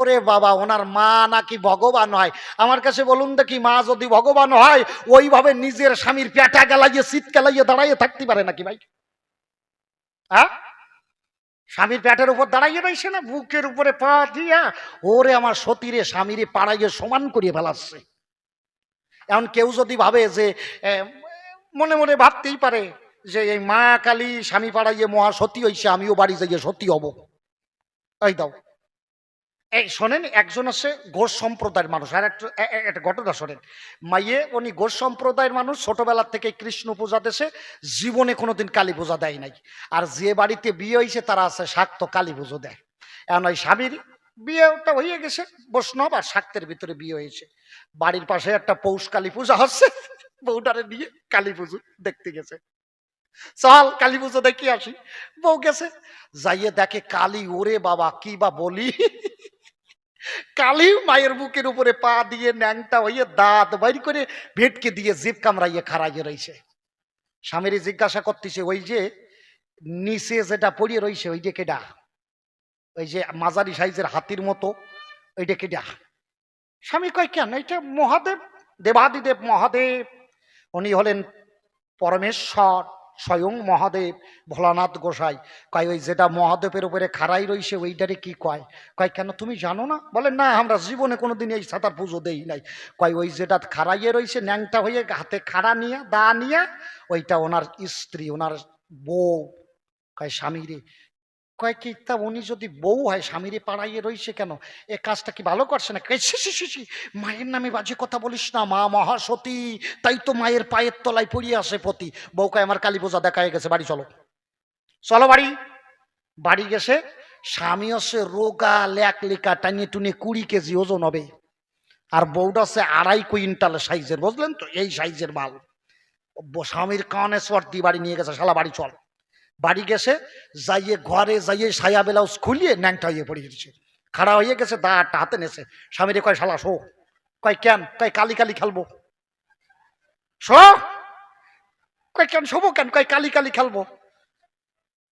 ওরে বাবা, ওনার মা নাকি ভগবান হয়? আমার কাছে বলুন দেখি, মা যদি ভগবান হয়, ওইভাবে নিজের স্বামীর পেটা গেলাইয়ে শীত গেলাইয়ে দাঁড়াইয়ে থাকতে পারে নাকি ভাই? হ্যাঁ স্বামীর পেটের উপর দাঁড়াইয়ে রয়েছে না? বুকের উপরে পা দিয়া, ওরে আমার সতীরে স্বামীরে পাড়াইয়ে সমান করিয়ে ফেলাচ্ছে। এখন কেউ যদি ভাবে যে মনে মনে ভাবতেই পারে যে, এই মা কালী স্বামী পাড়াইয়ে মহা সতী হইছে, আমিও বাড়ি যাইয়ে সতী হব। এই দাও। এই শোনেন, একজন আছে ঘোষ সম্প্রদায়ের মানুষ, আর একটা একটা ঘটনা শোনেন। মাইয়ে, উনি ঘোষ সম্প্রদায়ের মানুষ, ছোটবেলা থেকে কৃষ্ণ পূজা দেশে, জীবনে কোনোদিন কালী পূজা দেয় নাই। আর যে বাড়িতে বিয়ে হয়েছে তারা আছে শাক্ত কালী পুজো দেয়। এখন ওই স্বামীর বিয়েটা হয়ে গেছে, বৈষ্ণব আর শাক্তের ভিতরে বিয়ে হয়েছে বাড়ির পাশে একটা পৌষ কালী পূজা হচ্ছে বউটারে নিয়ে কালী পুজো দেখতে গেছে। চল কালী পুজো দেখি আসি, বউ গেছে, যাইয়ে দেখে কালী, ওরে বাবা, কি বা বলি। কালী মায়ের বুকের উপরে পা দিয়ে ন্যাংটা হইয়ে দাঁত বাইর করে ভেটকে দিয়ে জিপ কামড়াইয়ে খাড়াইয়ে রইছে। স্বামীর জিজ্ঞাসা করতেছে, ওই যে নিচে যেটা পড়িয়ে রইছে ওই যে কেডা? ওই যে মাঝারি সাইজের হাতির মতো, ওইটা কেডা? স্বামী কয়, কেন? এটা মহাদেব, দেবাদিদেব মহাদেব। উনি হলেন পরমেশ্বর স্বয়ং মহাদেব ভোলানাথ গোসাই। কয়, ওই যেটা মহাদেবের উপরে খাড়াই রইছে, ওইটারে কি কয়? কয়, কেন তুমি জানো না? বলে, না, আমরা জীবনে কোনো দিন এই সাঁতার পুজো দেই নাই। কয়, ওই যেটা খাড়াইয়ে রইছে, ন্যাংটা হয়ে হাতে খাড়া নিয়ে, দা নিয়ে, ওইটা ওনার স্ত্রী, ওনার বউ। কয়, স্বামী রে কয় কি তা উনি যদি বউ হয়, স্বামীরে পাড়াইয়ে রইছে কেন? এ কাজটা কি ভালো করছে না মায়ের নামে বাজে কথা বলিস না, মা মহাসতী। তাই তো মায়ের পায়ের তলায় পড়িয়ে আসে পতি। বউ কয়, আমার কালী পূজা দেখা গেছে, বাড়ি চলো। চলো বাড়ি। বাড়ি গেছে, স্বামী হচ্ছে রোগা লেকা টানিয়ে টুনিয়ে কুড়ি কেজি ওজন হবে। আর বউটা হচ্ছে আড়াই কুইন্টাল সাইজের, বুঝলেন তো? এই সাইজের মাল। স্বামীর কানে সর্দি বাড়ি নিয়ে গেছে, শালা বাড়ি চল। বাড়ি গেছে, যাইয়ে ঘরে যাইয়ে সায়া ব্লাউজ খুলিয়ে ন্যাংটা হয়ে পড়ে গেছে। খাড়া হয়ে গেছে দাঁড়টা হাতে নেছে। স্বামীরে কয়, শালা, শো। কয়, কেন? কয়, কালি কালি খেলব। শো? কয়, কেন শোবো কেন? কয়, কালি কালি খেলব।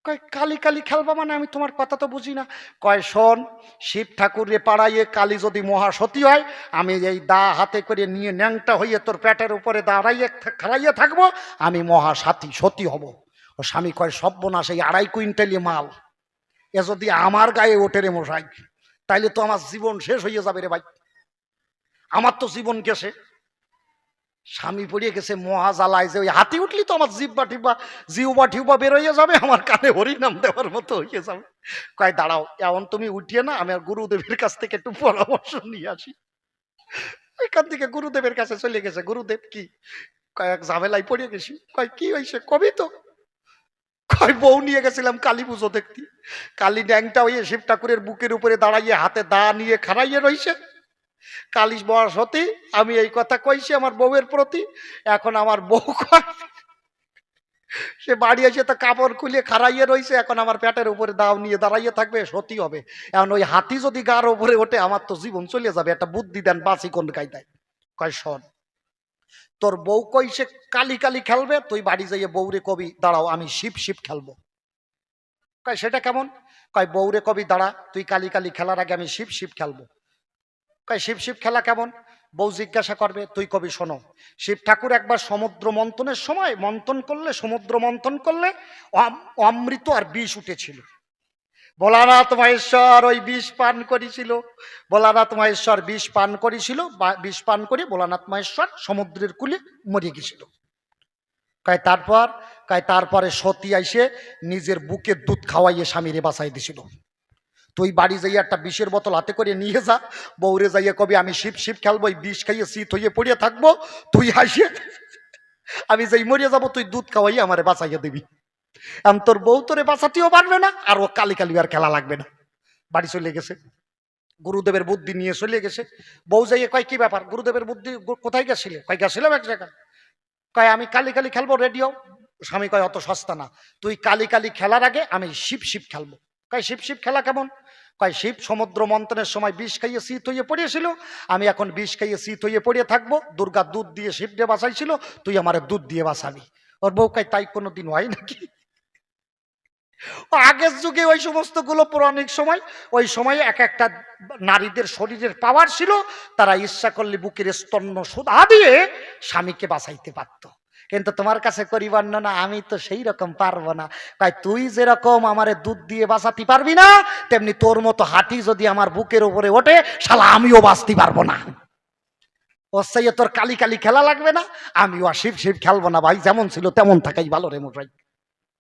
কয়, কালি কালি খেলবা মানে আমি তোমার কথা তো বুঝি না। কয়, শোন, শিব ঠাকুরে পাড়াইয়ে কালি যদি মহাসতী হয়, আমি এই দা হাতে করে নিয়ে ন্যাংটা হইয়ে তোর পেটের উপরে দাঁড়াইয়ে খাড়াইয়ে থাকব, আমি মহাসাথী সতী হব। ও স্বামী কয় সব্যনাশ এই আড়াই কুইন্টালি মাল। এ যদি আমার গায়ে ওঠে রে মশাই, তাইলে তো আমার জীবন শেষ হয়ে যাবে রে ভাই। আমার তো জীবন গেছে। স্বামী পড়িয়ে গেছে মহা জ্বালায় যে ওই হাতি উঠলি তো আমার জিব্বা টিব্বা জিউবা টিউবা বেরোইয়া যাবে, আমার কানে হরিনাম দেওয়ার মতো হয়ে যাবে। কয়, দাঁড়াও এমন তুমি উঠিয়ে না, আমি আর গুরুদেবের কাছ থেকে একটু পরামর্শ নিয়ে আসি। এখান থেকে গুরুদেবের কাছে চলে গেছে, গুরুদেব কি? কয়েক ঝামেলায় পড়ে গেছি। কয়, কি হয়েছে কবি তো। কয় বউ নিয়ে গেছিলাম কালী পুজো দেখতে। কালী ড্যাংটা হয়ে শিব ঠাকুরের বুকের উপরে দাঁড়াইয়ে হাতে দা নিয়ে খাড়াইয়ে রইছে। কালী সতী আমি এই কথা কইছি আমার বউয়ের প্রতি, এখন আমার বউ সে বাড়ি এসে তো কাপড় খুলে খাড়াইয়ে রইছে, এখন আমার পেটের উপরে দাও নিয়ে দাঁড়াইয়ে থাকবে, সতী হবে। এখন ওই হাতি যদি গার উপরে ওঠে, আমার তো জীবন চলে যাবে, একটা বুদ্ধি দেন বাঁচি কোন কায়দায় কয় শোন তোর বউ কইছে কালি কালি খেলবে? তুই বাড়ি যাইয়ে বউরে কবি, দাঁড়াও, আমি শিব শিব খেলব। কয়, সেটা কেমন? কয়, বউরে কবি, দাঁড়া, তুই কালি কালি খেলার আগে আমি শিব শিব খেলব। কয় শিব শিব খেলা কেমন? বউ জিজ্ঞাসা করবে, তুই কবি, শোনো, শিব ঠাকুর একবার সমুদ্র মন্থনের সময় মন্থন করলে, সমুদ্র মন্থন করলে অম- অমৃত আর বিষ উঠেছিল। ভোলানাথ মহেশ্বর ওই বিষ পান করেছিল। ভোলানাথ মহেশ্বর বিষ পান করেছিল বিষ পান করে ভোলানাথ মহেশ্বর সমুদ্রের কুলে মরে গেছিল। কয় তারপর, কয় তারপরে সতী আইসে নিজের বুকে দুধ খাওয়াইয়ে স্বামীরে বাঁচাই দিছিল। তুই বাড়ি যাইয়া একটা বিষের বোতল হাতে করে নিয়ে যা, বউরে যাইয়া কবি আমি শিব শিব খেলব, এই বিষ খাইয়ে শীত হইয়ে পড়িয়ে থাকব, তুই হাসিয়ে, আমি যাই মরিয়ে যাব তুই দুধ খাওয়াইয়ে আমারে বাঁচাইয়া দিবি। এখন তোর বউ তোরে বাঁচাতেও পারবে না, আর ও কালি কালি আর খেলা লাগবে না। বাড়ি চলে গেছে। গুরুদেবের বুদ্ধি নিয়ে চলে গেছে। বউ যাইয়ে কয়, কি ব্যাপার? গুরুদেবের বুদ্ধি কোথায় গেছিলে? কয়, গেছিলাম এক জায়গায়। কয়, আমি কালি কালি খেলব রেডিও স্বামী কয়, অত সস্তা না। তুই কালি কালি খেলার আগে আমি শিব শিব খেলব। কয় শিব শিব খেলা কেমন? কয় শিব সমুদ্র মন্থনের সময় বিষ খাইয়ে শীত হইয়ে পড়িয়েছিল। আমি এখন বিষ খাইয়ে শীত হইয়ে পড়িয়ে থাকব। দুর্গা দুধ দিয়ে শিব দিয়ে বাঁচাইছিল। তুই আমার দুধ দিয়ে বাঁচাবি। ওর বউ কয়, তাই কোনো দিন হয় নাকি? আগের যুগে ওই সমস্তগুলো পৌরাণিক সময়, ওই সময় এক একটা নারীদের শরীরের পাওয়ার ছিল, তারা ইচ্ছা করলে বুকের স্তন্য সুধা দিয়ে স্বামীকে বাঁচাইতে পারত। কিন্তু তোমার কাছে করিবার না আমি তো সেই রকম পারব না। তাই তুই যেরকম আমারে দুধ দিয়ে বাঁচাতে পারবি না, তেমনি তোর মতো হাতি যদি আমার বুকের উপরে ওঠে, শালা আমিও বাঁচতে পারব না। ওর সাইয়ে তোর কালি কালি খেলা লাগবে না, আমিও আর শিব শিব খেলব না, ভাই যেমন ছিল তেমন থাকাই ভালো রে মোটাই